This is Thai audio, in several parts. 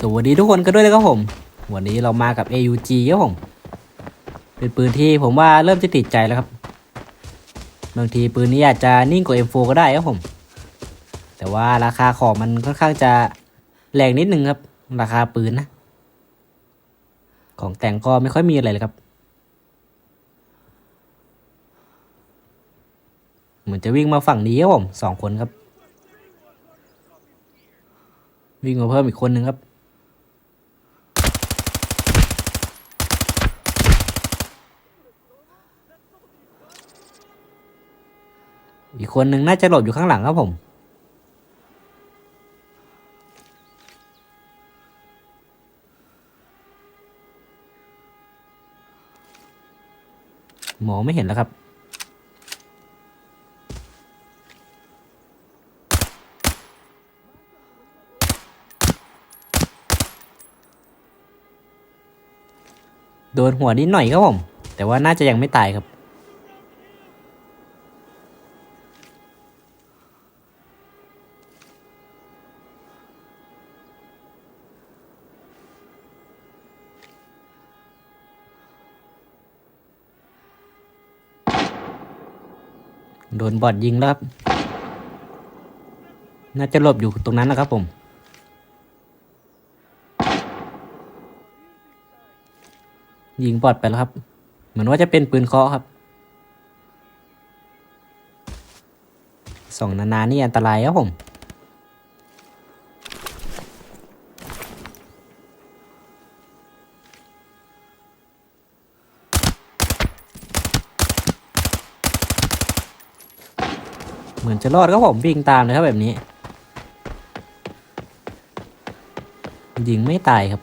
สวัสดีทุกคนกันด้วยนะครับผม วันนี้เรามากับ AUG ครับผม เป็นปืนที่ผมว่าเริ่มจะติดใจแล้วครับ บางทีปืนนี้อาจจะนิ่งกว่า M4 ก็ได้ครับผม แต่ว่าราคาของมันค่อนข้างจะแรงนิดนึงครับ ราคาปืนนะ ของแต่งก็ไม่ค่อยมีอะไรเลยครับ เหมือนจะวิ่งมาฝั่งนี้ครับผมสองคนครับวิ่งมาเพิ่มอีกคนนึงครับ อีกคนหนึ่งน่าจะหลบอยู่ข้างหลังครับผม หมอไม่เห็นแล้วครับ โดนหัวนิดหน่อยครับผม แต่ว่าน่าจะยังไม่ตายครับ โดนบอดยิงแล้วครับ น่าจะหลบอยู่ตรงนั้นนะครับผม ยิงบอดไปแล้วครับ เหมือนว่าจะเป็นปืนเคาะครับ ส่องนานๆนี่อันตรายครับผม จะรอดครับผมวิ่งตามเลยครับแบบนี้ ยิงไม่ตายครับ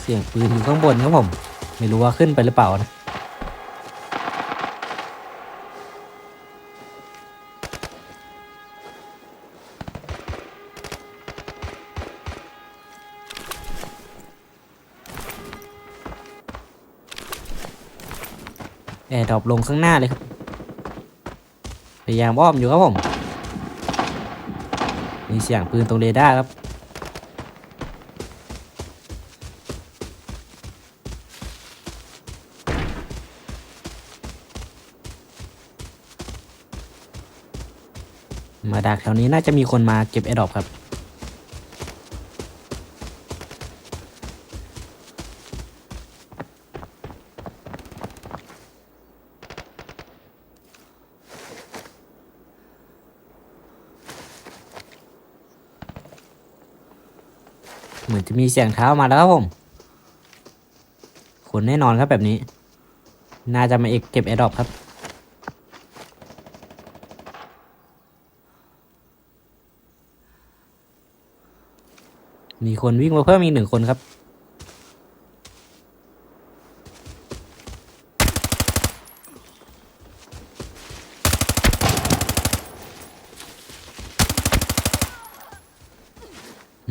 เสียงปืนอยู่ข้างบนครับผม ไม่รู้ว่าขึ้นไปหรือเปล่านะ แอร์ดรอปลงข้างหน้าเลยครับ พยายามอ้อมอยู่ครับผมมีเสียงปืนตรงเรดาร์ครับมาดักแถวนี้น่าจะมีคนมาเก็บแอร์ดรอปครับ เหมือนจะมีเสียงเท้ามาแล้วครับผมคนแน่นอนครับแบบนี้ น่าจะมาเอกเก็บแอดอปครับมีคนวิ่งมาเพิ่มอีกหนึ่งคนครับ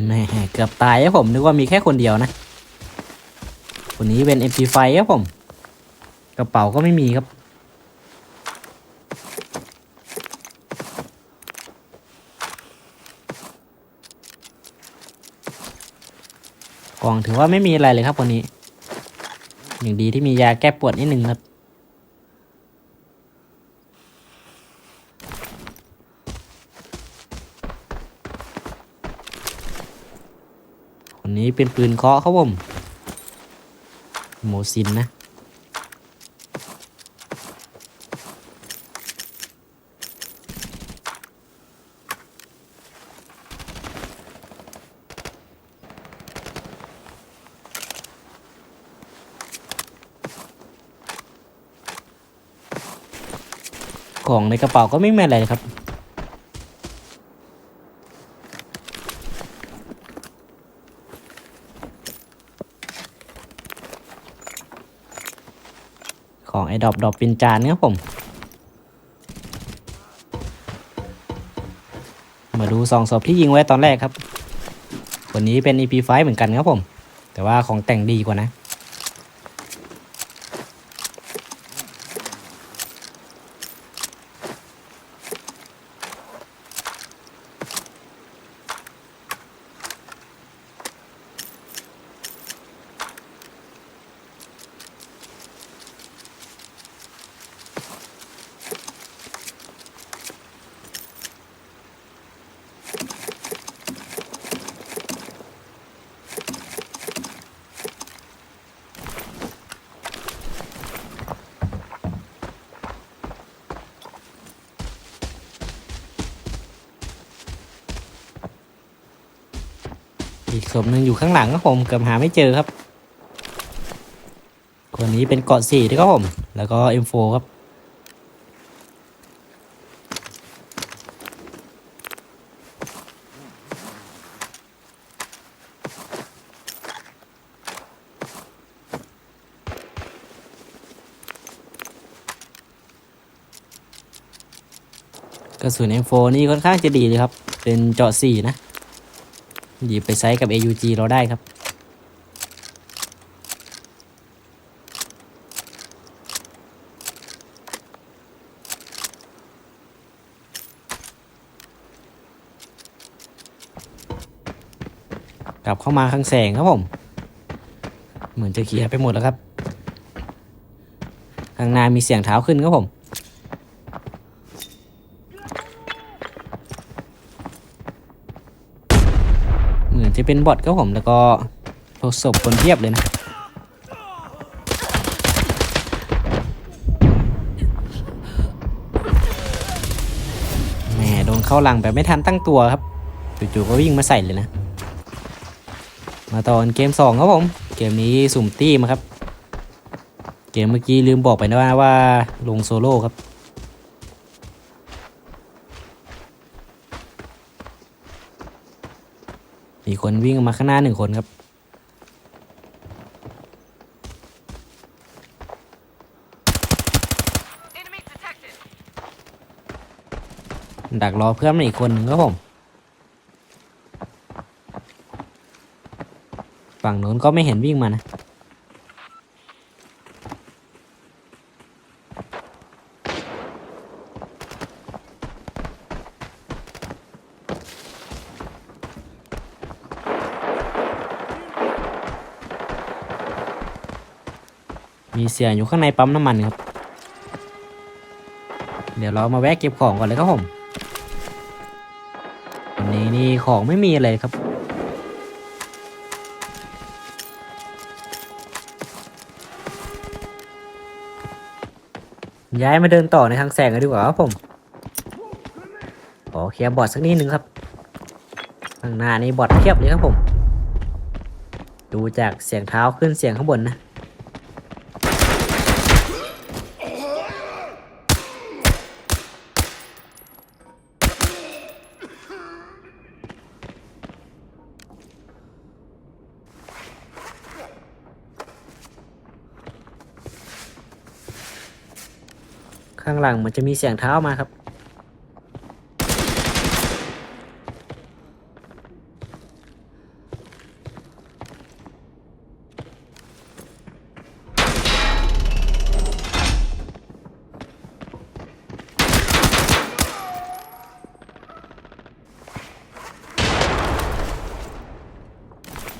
แหม่เกือบตายครับผมนึกว่ามีแค่คนเดียวนะคนนี้เป็น MP5 ครับผม กระเป๋าก็ไม่มีครับ กล่องถือว่าไม่มีอะไรเลยครับวันนี้ อย่างดีที่มียาแก้ปวดนิดนึงครับ คนนี้ เป็นปืนเคาะครับผมโมซินนะของในกระเป๋าก็ไม่มีอะไรเลยครับ ของไอ้ดอบดอบเป็นจานครับผม มาดูสองศพที่ยิงไว้ตอนแรกครับ วันนี้เป็น EP5 เหมือนกันครับผม แต่ว่าของแต่งดีกว่านะ ศพหนึ่งอยู่ข้างหลังครับผมเกือบหาไม่เจอครับคนนี้เป็นเกาะสี่ด้วยครับผม แล้วก็ M4 ครับกระสุน M4 นี่ค่อนข้างจะดีเลยครับ เป็นเจาะสี่นะ หยิบไปไซส์กับ AUG เราได้ครับ กลับเข้ามาข้างแสงครับผม เหมือนจะเคลียร์ไปหมดแล้วครับ ข้างหน้ามีเสียงเท้าขึ้นครับผม เหมือน จะเป็นบอทครับผมแล้วก็ทดสอบคนเทียบเลยนะแหมโดนเข้าหลังแบบไม่ทันตั้งตัวครับจู่ๆก็วิ่งมาใส่เลยนะ มาตอนเกม 2 ครับผม เกมนี้สุ่มตี้มาครับ เกมเมื่อกี้ลืมบอกไปนะว่าว่าลงโซโล่ครับ คนวิ่งมาข้างหน้าหนึ่งคนครับ Enemy detected. ดักรอเพื่อนมาอีกคนหนึ่งครับผม ฝั่งโน้นก็ไม่เห็นวิ่งมานะ มีเสียอยู่ข้างในปั๊มน้ำมันครับ เดี๋ยวเรามาแวะเก็บของก่อนเลยครับผมวันนี้นี่ของไม่มีอะไรครับ ย้ายมาเดินต่อในทางแสงกันดีกว่าครับผมขอเคลียร์บอร์ดสักนิดนึงครับข้างหน้านี่บอร์ดเพียบเลยครับผม ดูจากเสียงเท้าขึ้นเสียงข้างบนนะ ข้างหลังมันจะมีเสียงเท้ามาครับ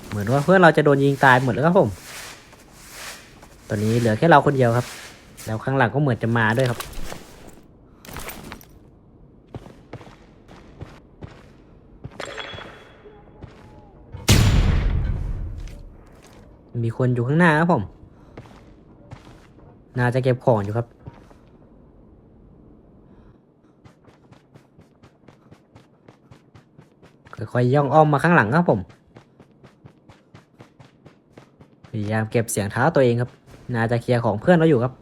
เหมือนว่าเพื่อนเราจะโดนยิงตายหมดแล้วครับผม ตอนนี้เหลือแค่เราคนเดียวครับ แล้วข้างหลังก็เหมือนจะมาด้วยครับ มีคนอยู่ข้างหน้าครับผม น่าจะเก็บของอยู่ครับ ค่อยๆย่องอ้อมมาข้างหลังครับผม พยายามเก็บเสียงเท้าตัวเองครับ น่าจะเคลียร์ของเพื่อนเราอยู่ครับ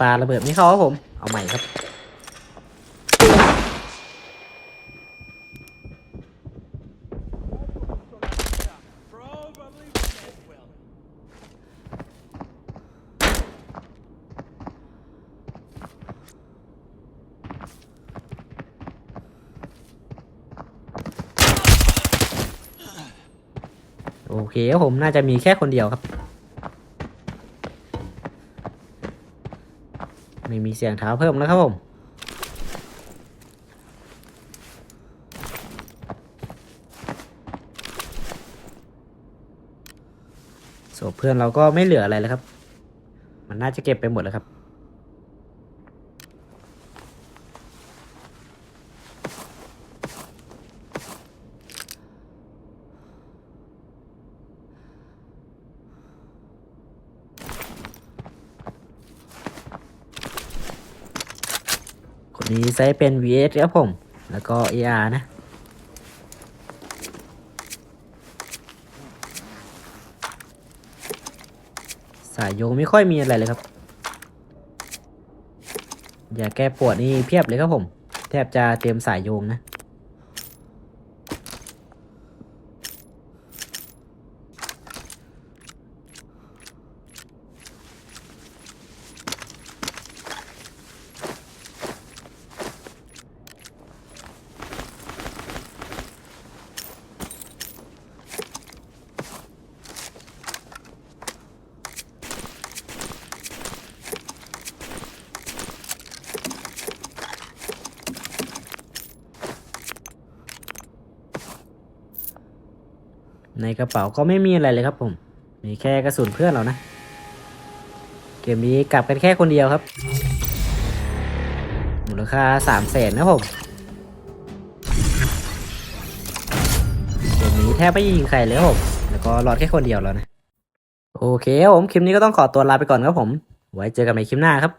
ปลาระเบิดไม่เข้าครับผม เอาใหม่ครับ โอเคครับผมน่าจะมีแค่คนเดียวครับ ไม่มีเสียงเท้าเพิ่มแล้วครับผมศพเพื่อนเราก็ไม่เหลืออะไรแล้วครับ มันน่าจะเก็บไปหมดแล้วครับ นี้ใช้เป็น VS ครับผม แล้วก็ AR นะ สายโยงไม่ค่อยมีอะไรเลยครับ อย่าแก้ปวดนี่เพียบเลยครับผม แทบจะเตรียมสายโยงนะ ในกระเป๋าก็ไม่มีอะไรเลยครับผม มีแค่กระสุนเพื่อนเรานะ เกมนี้กลับกันแค่คนเดียวครับ มูลค่าสามแสนนะผม เกมนี้แทบไม่ยิงใครเลยผม แล้วก็รอดแค่คนเดียวแล้วนะ โอเคครับผมคลิปนี้ก็ต้องขอตัวลาไปก่อนครับผม ไว้เจอกันใหม่คลิปหน้าครับ